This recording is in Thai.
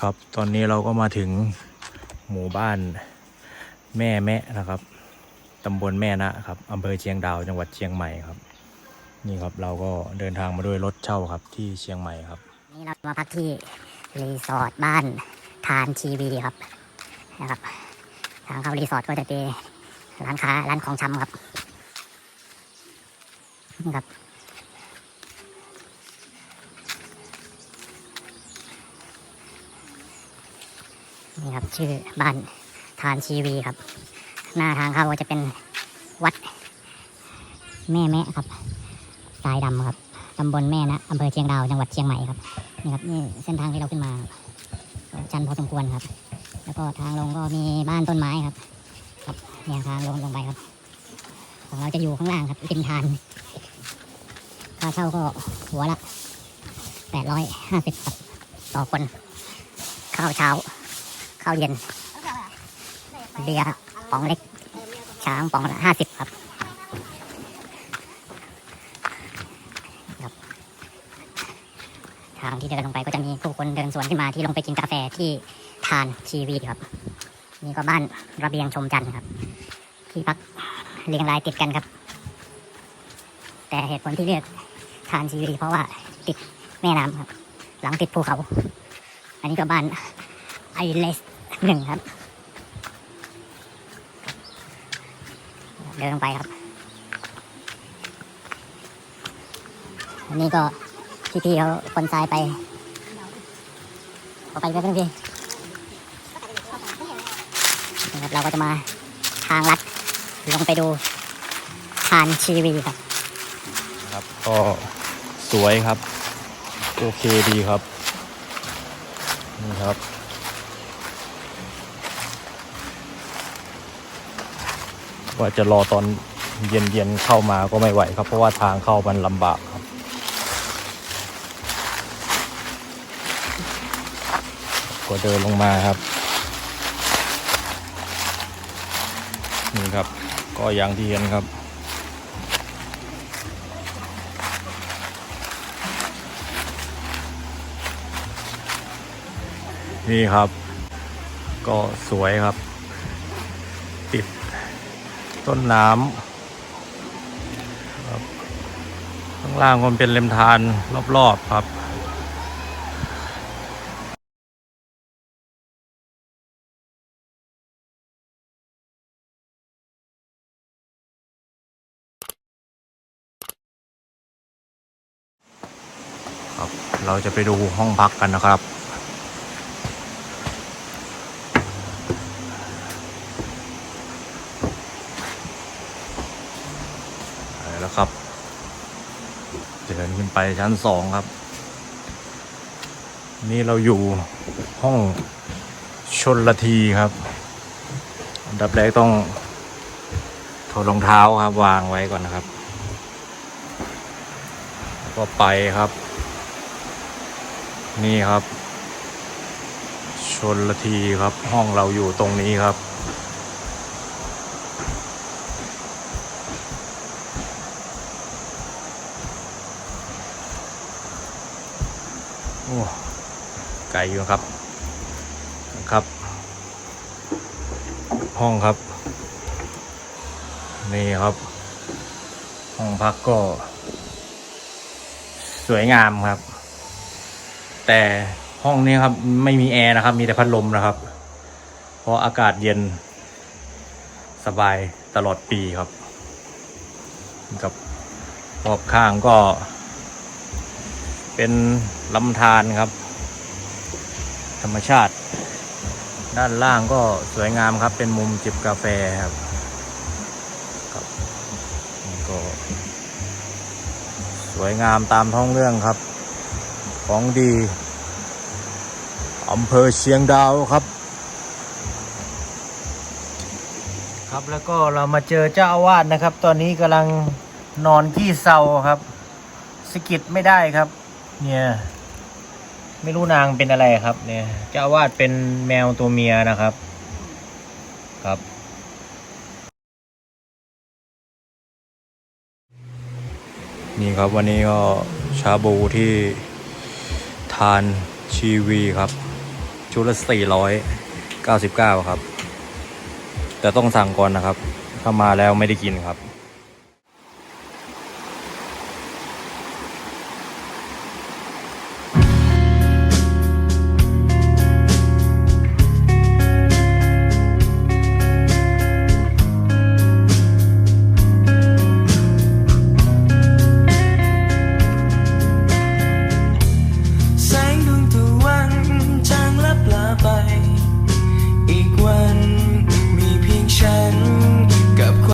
ครับ ตอนนี้เราก็มาถึงหมู่บ้านแม่แมะนะครับตำบลแม่นะครับอำเภอเชียงดาวจังหวัดเชียงใหม่ครับ นี่ครับเราก็เดินทางมาด้วยรถเช่าครับที่เชียงใหม่ครับนี่เรามาพักที่รีสอร์ทบ้านทานทีวีครับนะครับทางเข้ารีสอร์ทก็จะเป็นร้านค้าร้านของชำครับนี่ครับ นี่ครับชื่อบ้านทานทีวีครับ หน้าทางเข้าก็จะเป็นวัด แม่แมะครับทรายดำครับตำบลแม่นะอำเภอเชียงดาวจังหวัดเชียงใหม่ครับนี่ครับนี่เส้นทางที่เราขึ้นมาชันพอสมควรครับ แล้วก็ทางลงก็มีบ้านต้นไม้ครับครับเนี่ยทางลงลงไปครับ ของเราจะอยู่ข้างล่างครับริมทานค่าเช่าก็หัวละแปดร้อยห้าสิบครับต่อคนข้าวเช้า ข้าวเย็น เบียร์ป๋องเล็ก ช้างป๋องละห้าสิบครับ ทางที่เดินลงไปก็จะมีผู้คนเดินสวนขึ้นมาที่ลงไปกินกาแฟที่ทานทีวีครับ นี่ก็บ้านระเบียงชมจันทร์ครับ ที่พักเรียงรายติดกันครับ แต่เหตุผลที่เลือกทานทีวีเพราะว่าติดแม่น้ำครับ หลังติดภูเขา อันนี้ก็บ้านไอเลส หนึ่งครับ เดินลงไปครับ อันนี้ก็พี่ๆเขาคนทรายไปเอาไปไปเพื่อนพี่นะครับเราก็จะมาทางลัดลงไปดูทานชีวีครับ ครับก็สวยครับ โอเคดีครับ นี่ครับ ว่าจะรอตอนเย็นๆเข้ามาก็ไม่ไหวครับ เพราะว่าทางเข้ามันลำบากครับ ก็เดินลงมาครับนี่ครับ ก็อย่างที่เห็นครับนี่ครับ ก็สวยครับ ต้นน้ำครับข้างล่างมันเป็นเลมทานรอบๆครับครับ เราจะไปดูห้องพักกันนะครับ แล้วครับ เดินขึ้นไปชั้นสองครับ นี่เราอยู่ห้องชนละทีครับอันดับแรกต้องถอดรองเท้าครับ วางไว้ก่อนนะครับ ก็ไปครับ นี่ครับ ชนละทีครับ ห้องเราอยู่ตรงนี้ครับ โอ้ไกลอยู่ครับ ครับ ห้องครับ นี่ครับ ห้องพักก็ สวยงามครับ แต่ห้องนี้ครับ ไม่มีแอร์นะครับ มีแต่พัดลมนะครับ เพราะอากาศเย็น สบายตลอดปีครับ กับรอบข้างก็ เป็นลำธารครับ ธรรมชาติ ด้านล่างก็สวยงามครับ เป็นมุมจิบกาแฟครับครับก็สวยงามตามท้องเรื่องครับ ของดีอำเภอเชียงดาวครับ ครับแล้วก็เรามาเจอเจ้าอาวาสนะครับ ตอนนี้กำลังนอนขี้เศร้าครับสกิดไม่ได้ครับ เนี่ย ไม่รู้นางเป็นอะไรครับ เนี่ยเจ้าวาสเป็นแมวตัวเมียนะครับ ครับนี่ครับวันนี้ก็ชาบูที่ทานชีวีครับ ชุดละสี่ร้อยเก้าสิบเก้าครับ แต่ต้องสั่งก่อนนะครับ ถ้ามาแล้วไม่ได้กินครับ